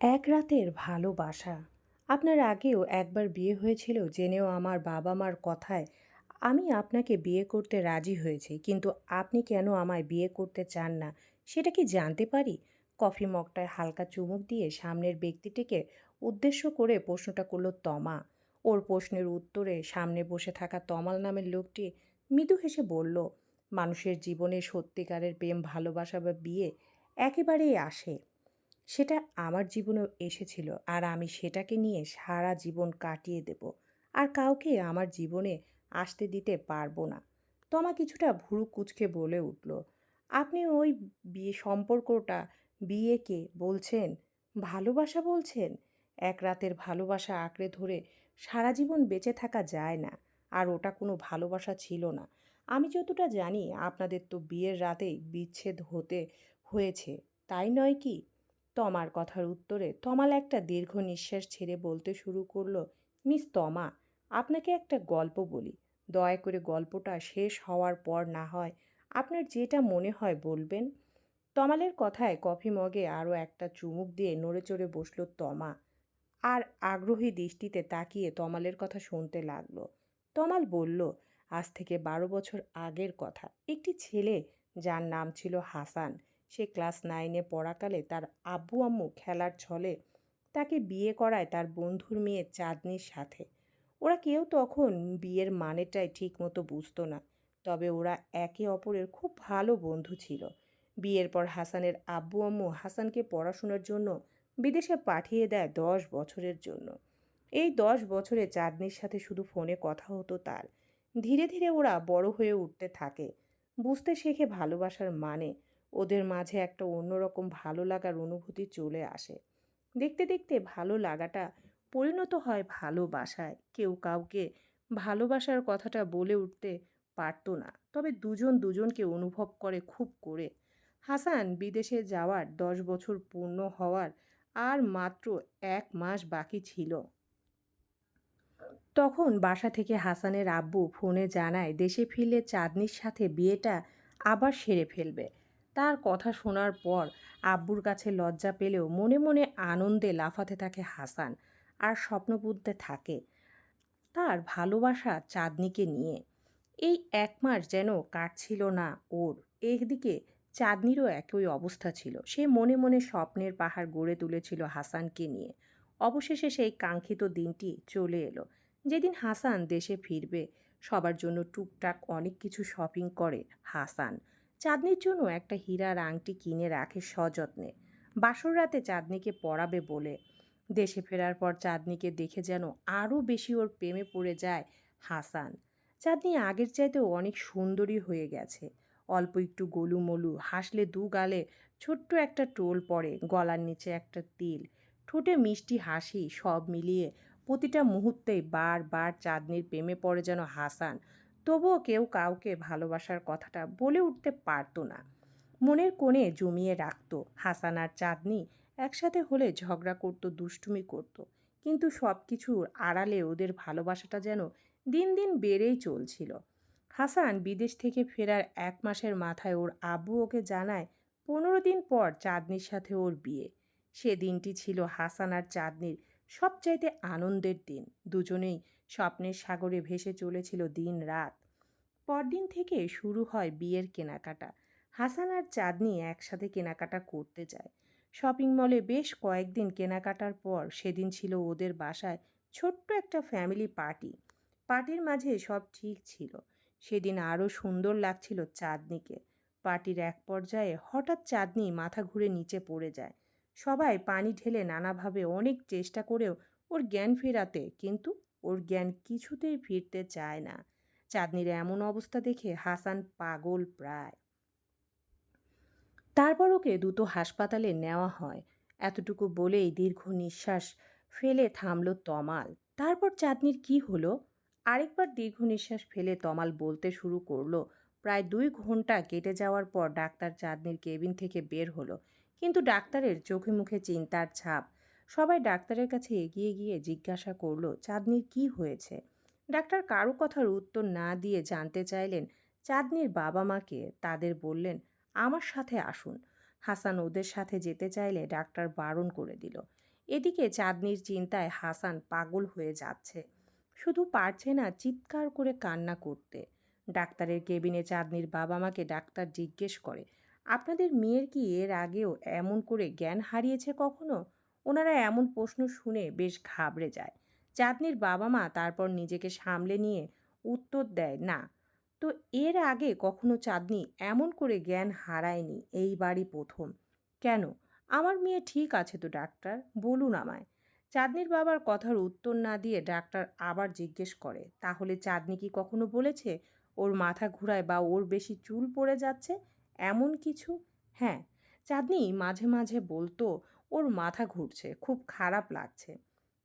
এক রাতের ভালোবাসা। আপনার আগেও একবার বিয়ে হয়েছিল জেনেও আমার বাবা মার কথায়, আমি আপনাকে বিয়ে করতে রাজি হয়েছি, কিন্তু আপনি কেন আমায় বিয়ে করতে চান না? সেটা কি জানতে পারি? কফি মগটায় হালকা চুমুক দিয়ে সামনের ব্যক্তিটিকে উদ্দেশ্য করে প্রশ্নটা করল তমা। ওর প্রশ্নের উত্তরে সামনে বসে থাকা তমাল নামের লোকটি মৃদু হেসে বলল, মানুষের জীবনে সত্যিকারের প্রেম, ভালোবাসা বা বিয়ে একেবারেই আসে। সেটা আমার জীবনেও এসেছিল আর আমি সেটাকে নিয়ে সারা জীবন কাটিয়ে দেব। আর কাউকে আমার জীবনে আসতে দিতে পারব না। তমা কিছুটা ভুরু কুচকে বলে উঠল, আপনি ওই বিয়ে সম্পর্কটা বিয়েকে বলছেন? ভালোবাসা বলছেন? এক রাতের ভালোবাসা আঁকড়ে ধরে সারা জীবন বেঁচে থাকা যায় না, আর ওটা কোনো ভালোবাসা ছিল না। আমি যতটা জানি আপনাদের তো বিয়ের রাতেই বিচ্ছেদ হতে হয়েছে, তাই নয় কি? তমার কথার উত্তরে তমাল একটা দীর্ঘ নিঃশ্বাস ছেড়ে বলতে শুরু করল, মিস তমা, আপনাকে একটা গল্প বলি। দয়া করে গল্পটা শেষ হওয়ার পর না হয় আপনার যেটা মনে হয় বলবেন? তমালের কথায় কফি মগে আরও একটা চুমুক দিয়ে নড়ে চড়ে বসল তমা আর আগ্রহী দৃষ্টিতে তাকিয়ে তমালের কথা শুনতে লাগল। তমাল বলল, আজ থেকে বারো বছর আগের কথা। একটি ছেলে যার নাম ছিল হাসান। সে ক্লাস নাইনে পড়াকালে তার আব্বু আম্মু খেলার ছলে তাকে বিয়ে করায় তার বন্ধুর মেয়ে চাঁদনির সাথে। ওরা কেউ তখন বিয়ের মানেটাই ঠিকমতো বুঝতো না, তবে ওরা একে অপরের খুব ভালো বন্ধু ছিল। বিয়ের পর হাসানের আব্বু আম্মু হাসানকে পড়াশোনার জন্য বিদেশে পাঠিয়ে দেয় দশ বছরের জন্য। এই দশ বছরে চাঁদনির সাথে শুধু ফোনে কথা হতো তার। ধীরে ধীরে ওরা বড় হয়ে উঠতে থাকে। বুঝতে শেখে ভালোবাসার মানে ওদের মাঝে একটা অন্যরকম ভালো লাগার অনুভূতি চলে আসে। দেখতে দেখতে ভালো লাগাটা পরিণত হয় ভালোবাসায়। কেউ কাউকে ভালোবাসার কথাটা বলে উঠতে পারতো না। তবে দুজন দুজনকে অনুভব করে খুব করে। হাসান বিদেশে যাওয়ার দশ বছর পূর্ণ হওয়ার আর মাত্র এক মাস বাকি ছিল। তখন বাসা থেকে হাসানের আব্বু ফোনে জানায়, দেশে ফিরলে চাঁদনির সাথে বিয়েটা আবার সেরে ফেলবে। তার কথা শোনার পর আব্বুর কাছে লজ্জা পেলেও মনে মনে আনন্দে লাফাতে থাকে হাসান আর স্বপ্ন বুনতে থাকে তার ভালোবাসা চাঁদনিকে নিয়ে। এই এক মাস যেন কাটছিল না ওর। একদিকে চাঁদনিরও একই অবস্থা ছিল। সে মনে মনে স্বপ্নের পাহাড় গড়ে তুলেছিল হাসানকে নিয়ে। অবশেষে সেই কাঙ্ক্ষিত দিনটি চলে এলো। যেদিন হাসান দেশে ফিরবে, সবার জন্য টুকটাক অনেক কিছু শপিং করে হাসান। চাঁদনির জন্য একটা হীরার আংটি কিনে রাখে সযত্নে। বাসর রাতে চাঁদনিকে পড়াবে বলে। দেশে ফেরার পর চাঁদনিকে দেখে যেন আরও বেশি ওর প্রেমে পড়ে যায় হাসান। চাঁদনি আগের চাইতেও অনেক সুন্দরী হয়ে গেছে। অল্প একটু গোলুমলু, হাসলে দু গালে ছোট্ট একটা টোল পড়ে, গলার নিচে একটা তিল। ঠোঁটে মিষ্টি হাসি, সব মিলিয়ে প্রতিটা মুহূর্তেই বারবার চাঁদনির প্রেমে পড়ে যেন হাসান। তবুও কেউ কাউকে ভালোবাসার কথাটা বলে উঠতে পারতো না। মনের কোণে জমিয়ে রাখত। হাসান আর চাঁদনি একসাথে হলে ঝগড়া করত, দুষ্টুমি করত। কিন্তু সব কিছুর আড়ালে ওদের ভালোবাসাটা যেন দিন দিন বেড়েই চলছিল। হাসান বিদেশ থেকে ফেরার এক মাসের মাথায় ওর আব্বু ওকে জানায় পনেরো দিন পর চাঁদনির সাথে ওর বিয়ে। সে দিনটি ছিল হাসান আর চাঁদনির সবচাইতে আনন্দের দিন। দুজনেই স্বপ্নের সাগরে ভেসে চলেছিল দিন রাত। পরদিন থেকে শুরু হয় বিয়ের কেনাকাটা। হাসান আর চাঁদনি একসাথে কেনাকাটা করতে যায়। শপিং মলে বেশ কয়েকদিন কেনাকাটার পর সেদিন ছিল ওদের বাসায় ছোট্ট একটা ফ্যামিলি পার্টি। পার্টির মাঝে সব ঠিক ছিল। সেদিন আরও সুন্দর লাগছিল চাঁদনিকে। পার্টির এক পর্যায়ে হঠাৎ চাঁদনি মাথা ঘুরে নিচে পড়ে যায়। সবাই পানি ঢেলে নানাভাবে অনেক চেষ্টা করেও ওর জ্ঞান ফেরাতে কিন্তু ওর জ্ঞান কিছুতেই ফিরতে চায় না। চাঁদনির এমন অবস্থা দেখে হাসান পাগল প্রায়। তারপর ওকে দুটো হাসপাতালে নেওয়া হয়। এতটুকু বলেই দীর্ঘ নিঃশ্বাস ফেলে থামল তমাল। তারপর চাঁদনির কি হলো? আরেকবার দীর্ঘ নিঃশ্বাস ফেলে তমাল বলতে শুরু করল। প্রায় দুই ঘণ্টা কেটে যাওয়ার পর ডাক্তার চাঁদনির কেবিন থেকে বের হলো। কিন্তু ডাক্তারের চোখে মুখে চিন্তার ছাপ। সবাই ডাক্তারের কাছে এগিয়ে গিয়ে জিজ্ঞাসা করল, চাঁদনির কি হয়েছে? ডাক্তার কারও কথার উত্তর না দিয়ে জানতে চাইলেন, চাঁদনির বাবা মাকে তাদের বললেন, আমার সাথে আসুন। হাসান ওদের সাথে যেতে চাইলে ডাক্তার বারণ করে দিল। এদিকে চাঁদনির চিন্তায় হাসান পাগল হয়ে যাচ্ছে। শুধু পারছে না চিৎকার করে কান্না করতে। ডাক্তারের কেবিনে চাঁদনির বাবা মাকে ডাক্তার জিজ্ঞেস করে, আপনাদের মেয়ের কি এর আগেও এমন করে জ্ঞান হারিয়েছে কখনো? ওনারা এমন প্রশ্ন শুনে বেশ ঘাবড়ে যায়। চাঁদনির বাবা মা তারপর নিজেকে সামলে নিয়ে উত্তর দেয়, না। তো এর আগে কখনো চাঁদনি এমন করে জ্ঞান হারায়নি এইবারই প্রথম। কেন? আমার মেয়ে ঠিক আছে তো ডাক্তার? বলুন আমায়। চাঁদনির বাবার কথার উত্তর না দিয়ে ডাক্তার আবার জিজ্ঞেস করে, তাহলে চাঁদনি কি কখনো বলেছে? ওর মাথা ঘুরায় বা ওর বেশি চুল পড়ে যাচ্ছে? এমন কিছু? হ্যাঁ। চাঁদনি মাঝে মাঝে বলতো ওর মাথা ঘুরছে, খুব খারাপ লাগছে।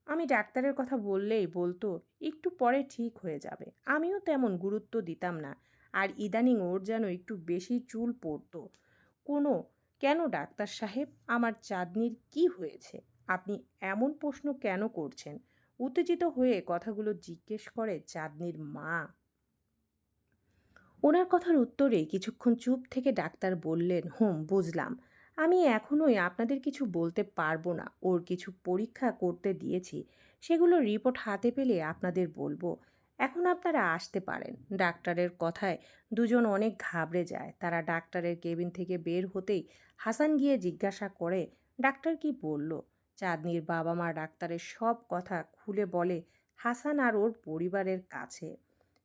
আমি ডাক্তারের কথা বললেই বলতো, একটু পরে ঠিক হয়ে যাবে। আমিও তেমন গুরুত্ব দিতাম না, আর ইদানিং ওর যেন একটু বেশি চুল পড়তো। কোনো, কেন ডাক্তার সাহেব, আমার চাঁদনির কি হয়েছে? আপনি এমন প্রশ্ন কেন করছেন? উত্তেজিত হয়ে কথাগুলো জিজ্ঞেস করে চাঁদনির মা। ওনার কথার উত্তরে কিছুক্ষণ চুপ থেকে ডাক্তার বললেন, হুম, বুঝলাম। আমি এখনোই আপনাদের কিছু বলতে পারব না। ওর কিছু পরীক্ষা করতে দিয়েছি। সেগুলো রিপোর্ট হাতে পেলে আপনাদের বলব। এখন আপনারা আসতে পারেন। ডাক্তারের কথায় দুজন অনেক ঘাবড়ে যায়। তারা ডাক্তারের কেবিন থেকে বের হতেই হাসান গিয়ে জিজ্ঞাসা করে, ডাক্তার কি বলল? চাঁদনির বাবা মা ডাক্তারের সব কথা খুলে বলে, হাসান আর ওর পরিবারের কাছে।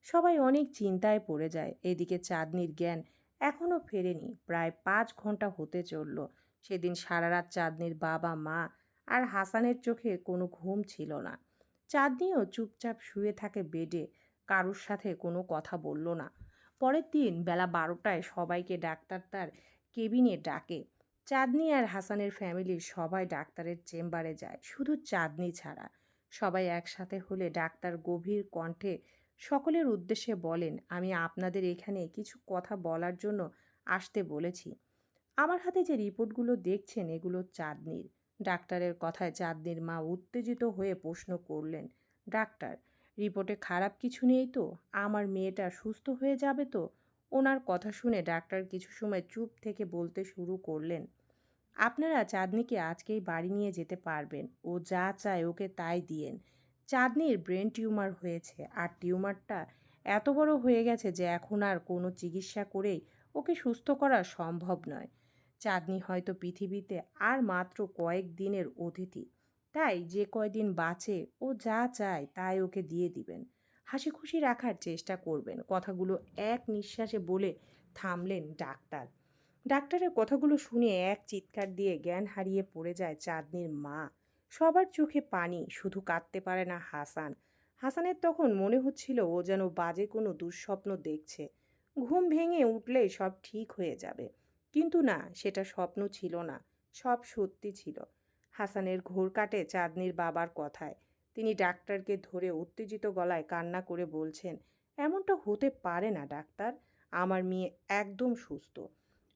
সবাই অনেক চিন্তায় পড়ে যায়। এদিকে চাঁদনির জ্ঞান এখনও ফেরেনি। প্রায় পাঁচ ঘণ্টা হতে চলল। সেদিন সারা রাত চাঁদনির বাবা, মা আর হাসানের চোখে কোনো ঘুম ছিল না। চাঁদনিও চুপচাপ শুয়ে থাকে বেডে, কারুর সাথে কোনো কথা বলল না। পরের দিন বেলা বারোটায় সবাইকে ডাক্তার তার কেবিনে ডাকে। চাঁদনি আর হাসানের ফ্যামিলির সবাই ডাক্তারের চেম্বারে যায়। শুধু চাঁদনি ছাড়া। সবাই একসাথে হলে ডাক্তার গভীর কণ্ঠে সকলের উদ্দেশ্যে বলেন, আমি আপনাদের এখানে কিছু কথা বলার জন্য আসতে বলেছি। আমার হাতে যে রিপোর্টগুলো দেখছেন, এগুলো চাঁদনির। ডাক্তারের কথায় চাঁদনির মা উত্তেজিত হয়ে প্রশ্ন করলেন, ডাক্তার, রিপোর্টে খারাপ কিছু নেই তো? আমার মেয়েটা সুস্থ হয়ে যাবে তো? ওনার কথা শুনে ডাক্তার কিছু সময় চুপ থেকে বলতে শুরু করলেন, আপনারা চাঁদনিকে আজকেই বাড়ি নিয়ে যেতে পারবেন। ও যা চায় ওকে তাই দিয়েন। চাঁদনির ব্রেন টিউমার হয়েছে আর টিউমারটা এত বড় হয়ে গেছে যে এখন আর কোনো চিকিৎসা করেই ওকে সুস্থ করা সম্ভব নয়। চাঁদনি হয়তো পৃথিবীতে আর মাত্র কয়েক দিনের অতিথি, তাই যে কয়দিন বাঁচে ও যা চায় তাই ওকে দিয়ে দিবেন। হাসি খুশি রাখার চেষ্টা করবেন, কথাগুলো এক নিঃশ্বাসে বলে থামলেন ডাক্তার। ডাক্তারের কথাগুলো শুনে এক চিৎকার দিয়ে জ্ঞান হারিয়ে পড়ে যায় চাঁদনির মা। সবার চোখে পানি, শুধু কাঁদতে পারে না হাসান। হাসানের তখন মনে হচ্ছিল ও যেন বাজে কোনো দুঃস্বপ্ন দেখছে। ঘুম ভেঙে উঠলে সব ঠিক হয়ে যাবে। কিন্তু না, সেটা স্বপ্ন ছিল না, সব সত্যি ছিল। হাসানের ঘোর কাটে চাঁদনির বাবার কথায়। তিনি ডাক্তারকে ধরে উত্তেজিত গলায় কান্না করে বলছেন, এমনটা হতে পারে না, ডাক্তার। আমার মেয়ে একদম সুস্থ।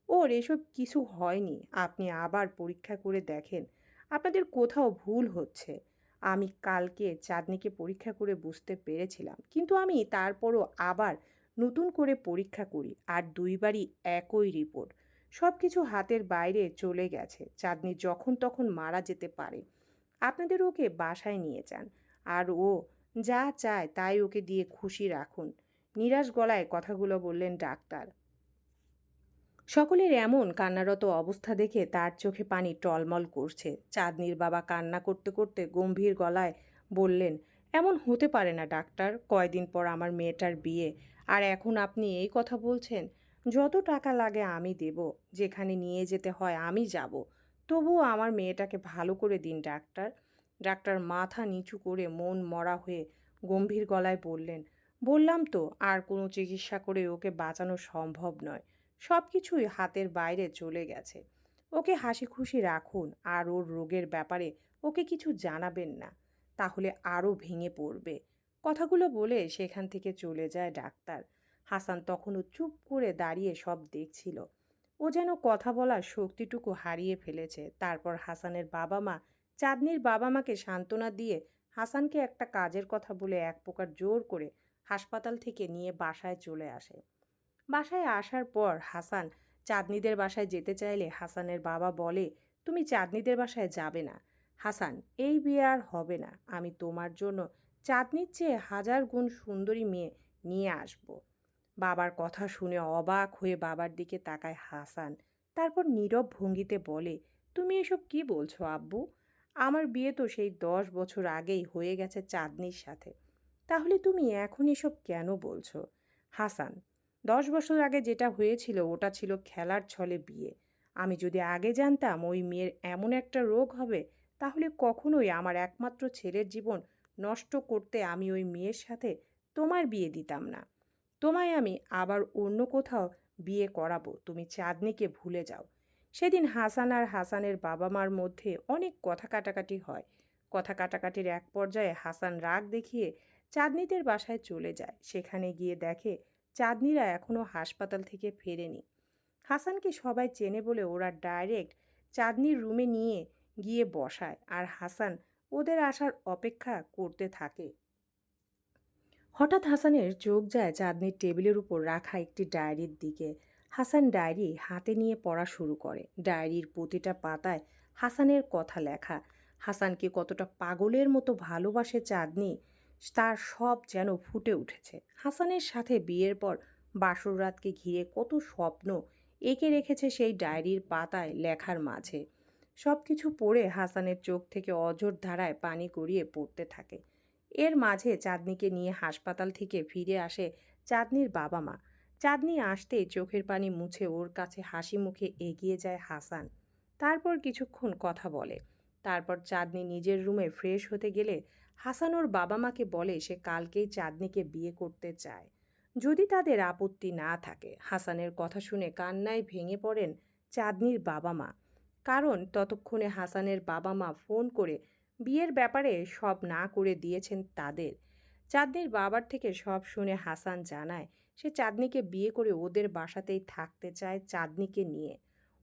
ওর এসব কিছু হয়নি। আপনি আবার পরীক্ষা করে দেখেন। আপনাদের কোথাও ভুল হচ্ছে। আমি কালকে চাঁদনিকে পরীক্ষা করে বুঝতে পেরেছিলাম, কিন্তু আমি তারপরও আবার নতুন করে পরীক্ষা করি আর দুইবারই একই রিপোর্ট। সব কিছু হাতের বাইরে চলে গেছে, চাঁদনি যখন তখন মারা যেতে পারে। আপনাদের ওকে বাসায় নিয়ে যান, আর ও যা চায় তাই ওকে দিয়ে খুশি রাখুন। নিরাশ গলায় কথাগুলো বললেন ডাক্তার। সকলের এমন কান্নারত অবস্থা দেখে তার চোখে পানি টলমল করছে। চাঁদনির বাবা কান্না করতে করতে গম্ভীর গলায় বললেন, এমন হতে পারে না, ডাক্তার। কয়দিন পর আমার মেয়েটার বিয়ে। আর এখন আপনি এই কথা বলছেন, যত টাকা লাগে আমি দেব। যেখানে নিয়ে যেতে হয় আমি যাব। তবুও আমার মেয়েটাকে ভালো করে দিন, ডাক্তার। ডাক্তার মাথা নিচু করে মন মরা হয়ে গম্ভীর গলায় বললেন, বললাম তো, আর কোনো চিকিৎসা করে ওকে বাঁচানো সম্ভব নয়। সব কিছুই হাতের বাইরে চলে গেছে। ওকে হাসি খুশি রাখুন আর ওর রোগের ব্যাপারে ওকে কিছু জানাবেন না, তাহলে আরও ভেঙে পড়বে। কথাগুলো বলে সেখান থেকে চলে যায় ডাক্তার। হাসান তখনও চুপ করে দাঁড়িয়ে সব দেখছিল। ও যেন কথা বলার শক্তিটুকু হারিয়ে ফেলেছে। তারপর হাসানের বাবা মা চাঁদনির বাবা মাকে সান্ত্বনা দিয়ে হাসানকে একটা কাজের কথা বলে এক প্রকার জোর করে হাসপাতাল থেকে নিয়ে বাসায় চলে আসে। বাসায় আসার পর হাসান, চাঁদনিদের বাসায় যেতে চাইলে হাসানের বাবা বলে, তুমি চাঁদনিদের বাসায় যাবে না। হাসান, এই বিয়ে আর হবে না। আমি তোমার জন্য চাঁদনির চেয়ে হাজার গুণ সুন্দরী মেয়ে নিয়ে আসব বাবার কথা শুনে অবাক হয়ে বাবার দিকে তাকায় হাসান। তারপর নীরব ভঙ্গিতে বলে, তুমি এসব কি বলছো আব্বু? আমার বিয়ে তো সেই দশ বছর আগেই হয়ে গেছে চাঁদনির সাথে। তাহলে তুমি এখন এসব কেন বলছো? হাসান দশ বছর আগে যেটা হয়েছিল, ওটা ছিল খেলার ছলে বিয়ে। আমি যদি আগে জানতাম ওই মেয়ের এমন একটা রোগ হবে, তাহলে কখনোই আমার একমাত্র ছেলের জীবন নষ্ট করতে আমি ওই মেয়ের সাথে তোমার বিয়ে দিতাম না। তোমায় আমি আবার অন্য কোথাও বিয়ে করাবো, তুমি চাঁদনিকে ভুলে যাও। সেদিন হাসান আর হাসানের বাবা মার মধ্যে অনেক কথা কাটাকাটি হয়। কথা কাটাকাটির এক পর্যায়ে হাসান রাগ দেখিয়ে চাঁদনিদের বাসায় চলে যায়। সেখানে গিয়ে দেখে চাঁদনিরা এখনও হাসপাতাল থেকে ফেরেনি। হাসানকে সবাই চেনে বলে ওরা ডাইরেক্ট চাঁদনির রুমে নিয়ে গিয়ে বসায় আর হাসান ওদের আসার অপেক্ষা করতে থাকে। হঠাৎ হাসানের চোখ যায় চাঁদনির টেবিলের উপর রাখা একটি ডায়েরির দিকে। হাসান ডায়েরি হাতে নিয়ে পড়া শুরু করে। ডায়েরির প্রতিটা পাতায় হাসানের কথা লেখা। হাসানকে কতটা পাগলের মতো ভালোবাসে চাঁদনি তার সব যেন ফুটে উঠেছে। হাসানের সাথে বিয়ের পর বাসর রাতকে ঘিরে কত স্বপ্ন এঁকে রেখেছে সেই ডায়েরির পাতায় লেখার মাঝে। সব কিছু পড়ে হাসানের চোখ থেকে অঝোর ধারায় পানি গড়িয়ে পড়তে থাকে। এর মাঝে চাঁদনিকে নিয়ে হাসপাতাল থেকে ফিরে আসে চাঁদনির বাবা মা। চাঁদনি আসতে চোখের পানি মুছে ওর কাছে হাসি মুখে এগিয়ে যায় হাসান। তারপর কিছুক্ষণ কথা বলে। তারপর চাঁদনি নিজের রুমে ফ্রেশ হতে গেলে হাসান ওর বাবা মাকে বলে সে কালকেই চাঁদনিকে বিয়ে করতে চায়। যদি তাদের আপত্তি না থাকে, হাসানের কথা শুনে কান্নায় ভেঙে পড়েন চাঁদনির বাবা মা কারণ ততক্ষণে হাসানের বাবা মা ফোন করে বিয়ের ব্যাপারে সব না করে দিয়েছেন তাদের। চাঁদনির বাবার থেকে সব শুনে হাসান জানায়, সে চাঁদনিকে বিয়ে করে ওদের বাসাতেই থাকতে চায় চাঁদনিকে নিয়ে।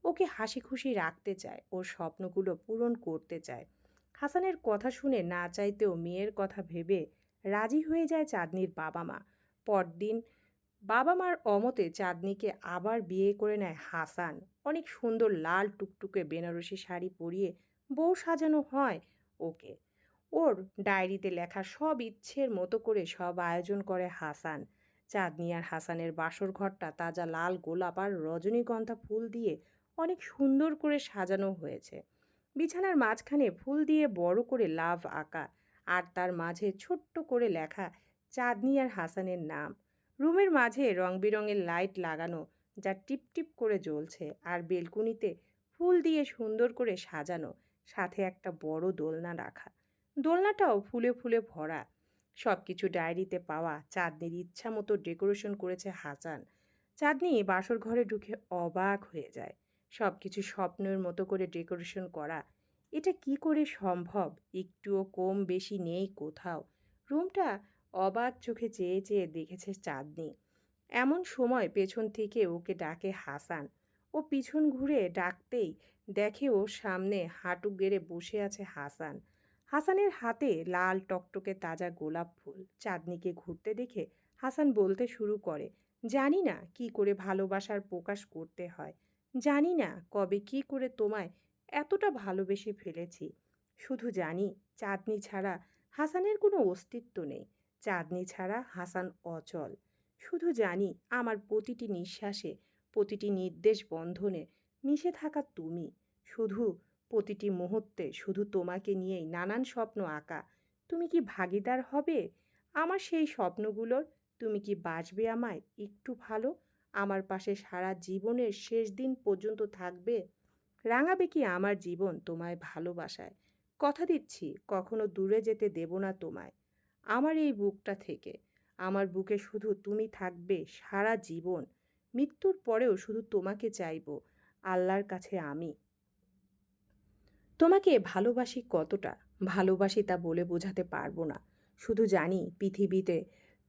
ওকে হাসি খুশি রাখতে চায়, ওর স্বপ্নগুলো পূরণ করতে চায়। হাসানের কথা শুনে না চাইতেও মেয়ের কথা ভেবে রাজি হয়ে যায় চাঁদনির বাবা মা পরদিন বাবা মার অমতে চাঁদনিকে আবার বিয়ে করে নেয় হাসান। অনেক সুন্দর লাল টুকটুকে বেনারসি শাড়ি পরিয়ে বউ সাজানো হয় ওকে। ওর ডায়েরিতে লেখা সব ইচ্ছের মতো করে সব আয়োজন করে হাসান। চাঁদনি আর হাসানের বাসর ঘরটা তাজা লাল গোলাপ আর রজনীগন্ধা ফুল দিয়ে অনেক সুন্দর করে সাজানো হয়েছে। বিছানার মাঝখানে ফুল দিয়ে বড় করে লাভ আঁকা আর তার মাঝে ছোট্ট করে লেখা চাঁদনি আর হাসানের নাম। রুমের মাঝে রং বেরঙের লাইট লাগানো যা টিপ টিপ করে জ্বলছে আর বেলকুনিতে ফুল দিয়ে সুন্দর করে সাজানো, সাথে একটা বড় দোলনা রাখা। দোলনাটাও ফুলে ফুলে ভরা। সব কিছু ডায়েরিতে পাওয়া চাঁদনির ইচ্ছা মতো ডেকোরেশন করেছে হাসান। চাঁদনি বাসর ঘরে ঢুকে অবাক হয়ে যায়। সব কিছু স্বপ্নের মতো করে ডেকোরেশন করা। এটা কি করে সম্ভব? একটুও কম বেশি নেই কোথাও। রুমটা অবাক চোখে চেয়ে চেয়ে দেখেছে চাঁদনি। এমন সময় পেছন থেকে ওকে ডাকে হাসান। ও পিছন ঘুরে ডাকতেই দেখে ও সামনে হাঁটু গেড়ে বসে আছে হাসান। হাসানের হাতে লাল টকটকে তাজা গোলাপ ফুল। চাঁদনিকে ঘুরতে দেখে হাসান বলতে শুরু করে, জানি না কি করে ভালোবাসার প্রকাশ করতে হয়। জানি না কবে কি করে তোমায় এতটা ভালোবেসে ফেলেছি। শুধু জানি চাঁদনি ছাড়া হাসানের কোনো অস্তিত্ব নেই। চাঁদনি ছাড়া হাসান অচল। শুধু জানি আমার প্রতিটি নিঃশ্বাসে, প্রতিটি নির্দেশ বন্ধনে মিশে থাকা তুমি। শুধু প্রতিটি মুহূর্তে শুধু তোমাকে নিয়েই নানান স্বপ্ন আঁকা। তুমি কি ভাগিদার হবে? আমার সেই স্বপ্নগুলোর তুমি কি বাঁচবে আমায় একটু ভালো? আমার পাশে সারা জীবনের শেষ দিন পর্যন্ত থাকবে? রাঙাবে কি আমার জীবন তোমায় ভালোবাসায়? কথা দিচ্ছি, কখনো দূরে যেতে দেব না তোমায়। আমার এই বুকটা থেকে, আমার বুকে শুধু তুমি থাকবে সারা জীবন। মৃত্যুর পরেও শুধু তোমাকে চাইব, আল্লাহর কাছে আমি। তোমাকে ভালোবাসি কতটা? ভালোবাসি তা বলে বোঝাতে পারব না। শুধু জানি পৃথিবীতে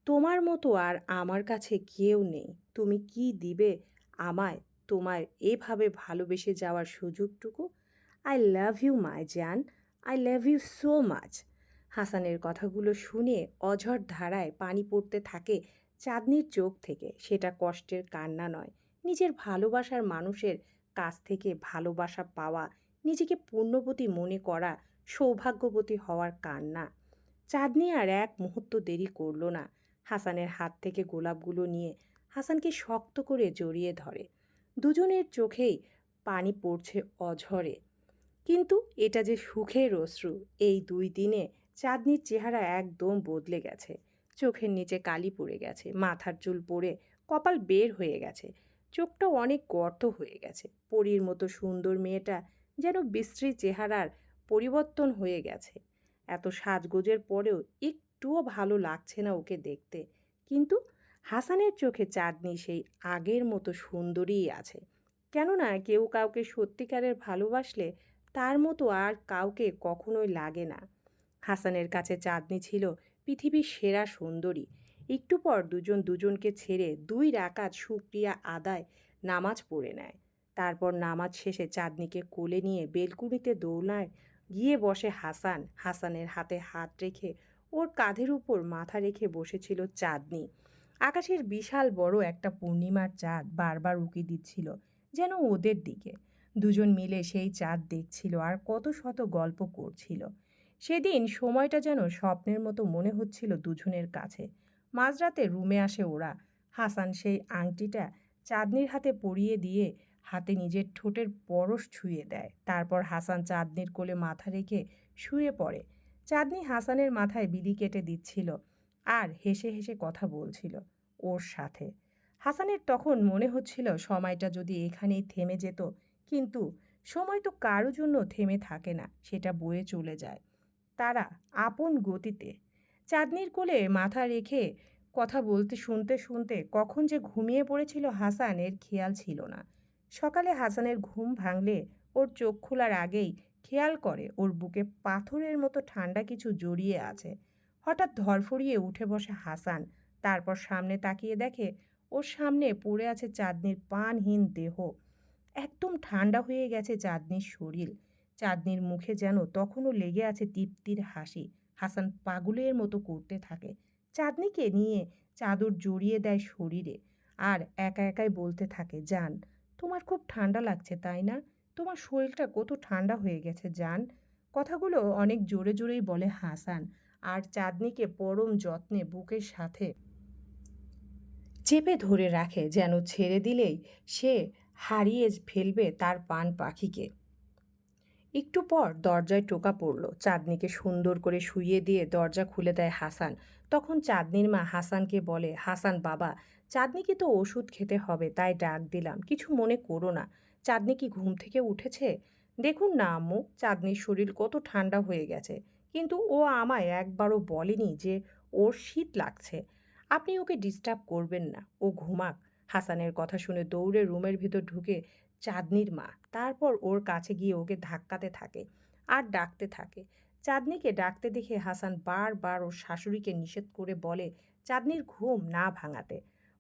তোমার মতো আর আমার কাছে কেউ নেই। তুমি কি দিবে আমায় তোমায় এভাবে ভালোবেসে যাওয়ার সুযোগটুকু? আই লাভ ইউ মাই জান I love you so much হাসানের কথাগুলো শুনে অঝর ধারায় পানি পড়তে থাকে চাঁদনির চোখ থেকে। সেটা কষ্টের কান্না নয়। নিজের ভালোবাসার মানুষের কাছ থেকে ভালোবাসা পাওয়া, নিজেকে পূর্ণবতী মনে করা সৌভাগ্যবতী হওয়ার কান্না। চাঁদনি আর এক মুহূর্ত দেরি করল না। হাসানের হাত থেকে গোলাপগুলো নিয়ে হাসানকে শক্ত করে জড়িয়ে ধরে। দুজনের চোখেই পানি পড়ছে অঝরে। কিন্তু এটা যে সুখের অশ্রু, এই দুই দিনে চাঁদনির চেহারা একদম বদলে গেছে। চোখের নিচে কালি পড়ে গেছে, মাথার চুল পড়ে কপাল বের হয়ে গেছে, চোখটা অনেক গর্ত হয়ে গেছে। পরীর মতো সুন্দর মেয়েটা যেন বিশ্রী চেহারার পরিবর্তন হয়ে গেছে। এত সাজগোজের পরেও একটুও ভালো লাগছে না ওকে দেখতে। কিন্তু হাসানের চোখে চাঁদনি সেই আগের মতো সুন্দরীই আছে। কেননা কেউ কাউকে সত্যিকারের ভালোবাসলে তার মতো আর কাউকে কখনোই লাগে না। হাসানের কাছে চাঁদনি ছিল পৃথিবীর সেরা সুন্দরী। একটু পর দুজন দুজনকে ছেড়ে দুই রাকাত সুক্রিয়া আদায় নামাজ পড়ে নেয়। তারপর নামাজ শেষে চাঁদনিকে কোলে নিয়ে বেলকুনিতে দৌড়ায় গিয়ে বসে হাসান। হাসানের হাতে হাত রেখে ওর কাঁধের উপর মাথা রেখে বসেছিল চাঁদনি। আকাশের বিশাল বড় একটা পূর্ণিমার চাঁদ বারবার উকি দিচ্ছিল যেন ওদের দিকে। দুজন মিলে সেই চাঁদ দেখছিল আর কত শত গল্প করছিল। সেদিন সময়টা যেন স্বপ্নের মতো মনে হচ্ছিল দুজনের কাছে। মাঝরাতে রুমে আসে ওরা। হাসান সেই আংটিটা চাঁদনির হাতে পরিয়ে দিয়ে হাতে নিজের ঠোঁটের পরশ ছুঁয়ে দেয়। তারপর হাসান চাঁদনির কোলে মাথা রেখে শুয়ে পড়ে। চাঁদনি হাসানের মাথায় বিলি কেটে দিচ্ছিল আর হেসে হেসে কথা বলছিল ওর সাথে। হাসানের তখন মনে হচ্ছিল সময়টা যদি এখানেই থেমে যেত, কিন্তু সময় তো কারও জন্য থেমে থাকে না, সেটা বয়ে চলে যায়। তারা আপন গতিতে চাঁদনির কোলে মাথা রেখে কথা বলতে শুনতে শুনতে কখন যে ঘুমিয়ে পড়েছিল হাসান এর খেয়াল ছিল না। সকালে হাসানের ঘুম ভাঙলে ওর চোখ খোলার আগেই খেয়াল করে ওর বুকে পাথরের মতো ঠান্ডা কিছু জড়িয়ে আছে। হঠাৎ ধরফড়িয়ে উঠে বসে হাসান। তারপর সামনে তাকিয়ে দেখে ওর সামনে পড়ে আছে চাঁদনির পানহীন দেহ। একদম ঠান্ডা হয়ে গেছে চাঁদনির শরীর। চাঁদনির মুখে যেন তখনও লেগে আছে তৃপ্তির হাসি। হাসান পাগলের মতো করতে থাকে। চাঁদনিকে নিয়ে চাদর জড়িয়ে দেয় শরীরে। আর একা একাই বলতে থাকে, জান, তোমার খুব ঠান্ডা লাগছে, তাই না? তোমার শরীরটা কত ঠান্ডা হয়ে গেছে, জান। কথাগুলো অনেক জোরে জোরেই বলে হাসান আর চাঁদনিকে পরম যত্নে বুকের সাথে চেপে ধরে রাখে, যেন ছেড়ে দিলেই সে হারিয়ে ফেলবে তার পান পাখিকে। একটু পর দরজায় টোকা পড়ল। চাঁদনিকে সুন্দর করে শুইয়ে দিয়ে দরজা খুলে দেয় হাসান। তখন চাঁদনির মা হাসানকে বলে, হাসান বাবা, চাঁদনিকে তো ওষুধ খেতে হবে, তাই ডাক দিলাম। কিছু মনে করো না। চাঁদনি কি ঘুম থেকে উঠেছে? দেখুন না আম্মু, চাঁদনির শরীর কত ঠান্ডা হয়ে গেছে। কিন্তু ও আমায় একবারও বলেনি যে ওর শীত লাগছে। আপনি ওকে ডিস্টার্ব করবেন না, ও ঘুমাক। হাসানের কথা শুনে দৌড়ে রুমের ভিতর ঢুকে চাঁদনির মা, তারপর ওর কাছে গিয়ে ওকে ধাক্কাতে থাকে আর ডাকতে থাকে। চাঁদনিকে ডাকতে দেখে হাসান বারবার ওর শাশুড়িকে নিষেধ করে বলে, চাঁদনির ঘুম না ভাঙাতে।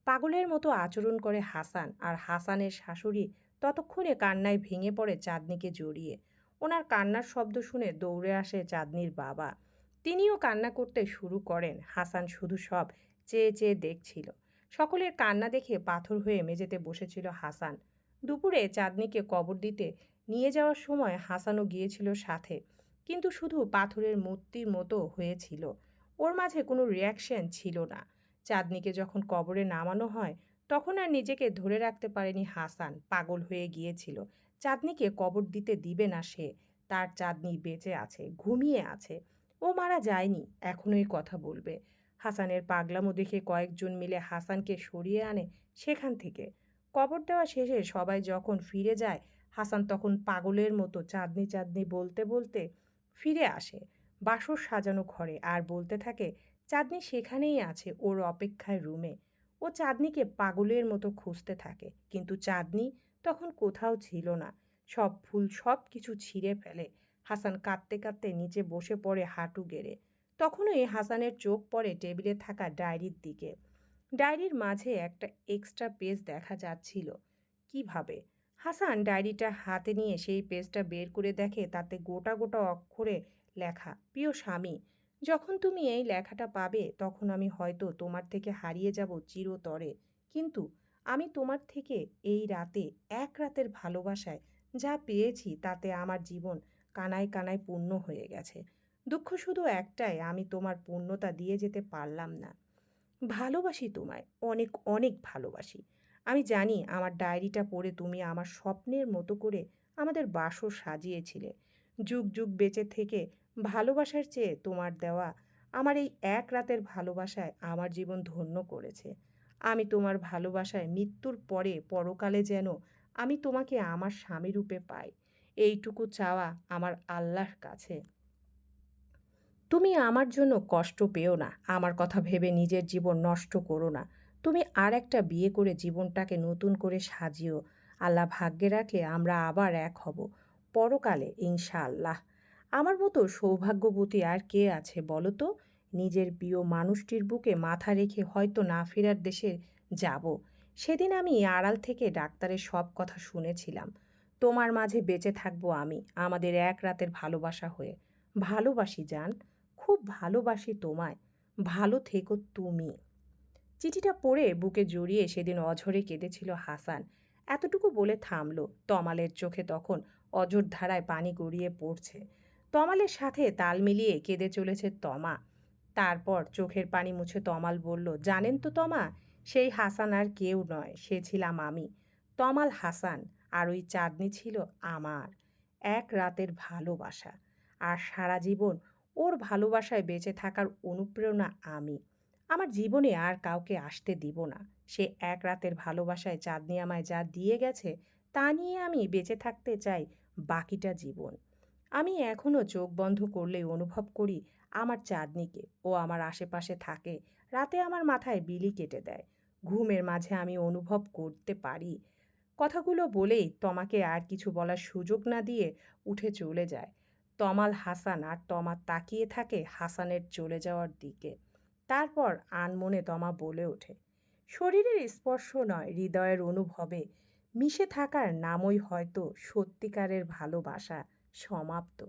পাগলের মতো আচরণ করে হাসান আর হাসানের শাশুড়ি ততক্ষণে কান্নায় ভেঙে পড়ে চাঁদনিকে জড়িয়ে। ওনার কান্নার শব্দ শুনে দৌড়ে আসে চাঁদনির বাবা। তিনিও কান্না করতে শুরু করেন। হাসান শুধু সব চেয়ে চেয়ে দেখছিল। সকলের কান্না দেখে পাথর হয়ে মেঝেতে বসেছিল হাসান। দুপুরে চাঁদনিকে কবর দিতে নিয়ে যাওয়ার সময় হাসানও গিয়েছিল সাথে। কিন্তু শুধু পাথরের মূর্তির মতো হয়েছিল। ওর মাঝে কোনো রিয়াকশন ছিল না। চাঁদনিকে যখন কবরে নামানো হয় তখন আর নিজেকে ধরে রাখতে পারেনি হাসান। পাগল হয়ে গিয়েছিল। চাঁদনিকে কবর দিতে দিবে না সে। তার চাঁদনি বেঁচে আছে, ঘুমিয়ে আছে। ও মারা যায়নি, এখনোই কথা বলবে। হাসানের পাগলামো দেখে কয়েকজন মিলে হাসানকে সরিয়ে আনে সেখান থেকে। কবর দেওয়া শেষে সবাই যখন ফিরে যায়, হাসান তখন পাগলের মতো চাঁদনি চাঁদনি বলতে বলতে ফিরে আসে। বাসর সাজানো ঘরে আর বলতে থাকে, চাঁদনি সেখানেই আছে, ওর অপেক্ষায় রুমে। ও চাঁদনিকে পাগলের মতো খুঁজতে থাকে। কিন্তু চাঁদনি তখন কোথাও ছিল না। সব ফুল সব কিছু ছিঁড়ে ফেলে। হাসান কাঁদতে কাঁদতে নিচে বসে পড়ে হাঁটু গেড়ে। তখনই হাসানের চোখ পড়ে টেবিলে থাকা ডায়েরির দিকে। ডায়েরির মাঝে একটা এক্সট্রা পেজ দেখা যাচ্ছিল। কীভাবে? হাসান ডায়েরিটা হাতে নিয়ে সেই পেজটা বের করে দেখে তাতে গোটা গোটা অক্ষরে লেখা, প্রিয় স্বামী যখন তুমি এই লেখাটা পাবে, তখন আমি হয়তো তোমার থেকে হারিয়ে যাব চিরতরে। কিন্তু আমি তোমার থেকে এই রাতে এক রাতের ভালোবাসায় যা পেয়েছি, তাতে আমার জীবন কানায় কানায় পূর্ণ হয়ে গেছে। দুঃখ শুধু একটাই, আমি তোমার পূর্ণতা দিয়ে যেতে পারলাম না। ভালোবাসি তোমায়, অনেক অনেক ভালোবাসি। আমি জানি আমার ডায়েরিটা পড়ে তুমি আমার স্বপ্নের মতো করে আমাদের বাসর সাজিয়েছিলে। যুগ যুগ বেঁচে থেকে ভালোবাসার চেয়ে তোমার দেওয়া আমার এই এক রাতের ভালোবাসায় আমার জীবন ধন্য করেছে। আমি তোমার ভালোবাসায় মৃত্যুর পরে পরকালে যেন আমি তোমাকে আমার স্বামী রূপে পাই। এইটুকু চাওয়া আমার আল্লাহর কাছে। তুমি আমার জন্য কষ্ট পেও না, আমার কথা ভেবে নিজের জীবন নষ্ট করো না। তুমি আর একটা বিয়ে করে জীবনটাকে নতুন করে সাজিও। আল্লাহ ভাগ্যে রাখলে আমরা আবার এক হব। পরকালে ইনশাআল্লাহ। আমার মতো সৌভাগ্যবতী আর কে আছে বলো তো নিজের প্রিয় মানুষটির বুকে মাথা রেখে হয়তো না ফেরার দেশে যাব। সেদিন আমি আড়াল থেকে ডাক্তারের সব কথা শুনেছিলাম। তোমার মাঝে বেঁচে থাকব আমি, আমাদের এক রাতের ভালোবাসা হয়ে। ভালোবাসি যান খুব ভালোবাসি তোমায়। ভালো থেকো তুমি। চিঠিটা পড়ে বুকে জড়িয়ে সেদিন অঝরে কেঁদেছিল হাসান। এতটুকু বলে থামলো। তমালের চোখে তখন অজর ধারায় পানি গড়িয়ে পড়ছে। তমালের সাথে তাল মিলিয়ে কেঁদে চলেছে তমা। তারপর চোখের পানি মুছে তমাল বলল, জানেন তো তমা, সেই হাসান আর কেউ নয়, সে ছিলাম আমি। তমাল হাসান, আর ওই চাঁদনি ছিল আমার। এক রাতের ভালোবাসা। আর সারা জীবন ওর ভালোবাসায় বেঁচে থাকার অনুপ্রেরণা আমি। আমার জীবনে আর কাউকে আসতে দিব না। সে এক রাতের ভালোবাসায় চাঁদনি আমায় যা দিয়ে গেছে, তা নিয়ে আমি বেঁচে থাকতে চাই বাকিটা জীবন। আমি এখনও চোখ বন্ধ করলেই অনুভব করি আমার চাঁদনিকে। ও আমার আশেপাশে থাকে। রাতে আমার মাথায় বিলি কেটে দেয়। ঘুমের মাঝে আমি অনুভব করতে পারি। কথাগুলো বলেই তোমাকে আর কিছু বলার সুযোগ না দিয়ে উঠে চলে যায়। তমাল, হাসান আর তমা তাকিয়ে থাকে হাসানের চলে যাওয়ার দিকে। তারপর আনমনে তমা বলে ওঠে, শরীরের স্পর্শ নয়, হৃদয়ের অনুভবে। মিশে থাকার নামই হয়তো সত্যিকারের ভালোবাসা। সমাপ্ত।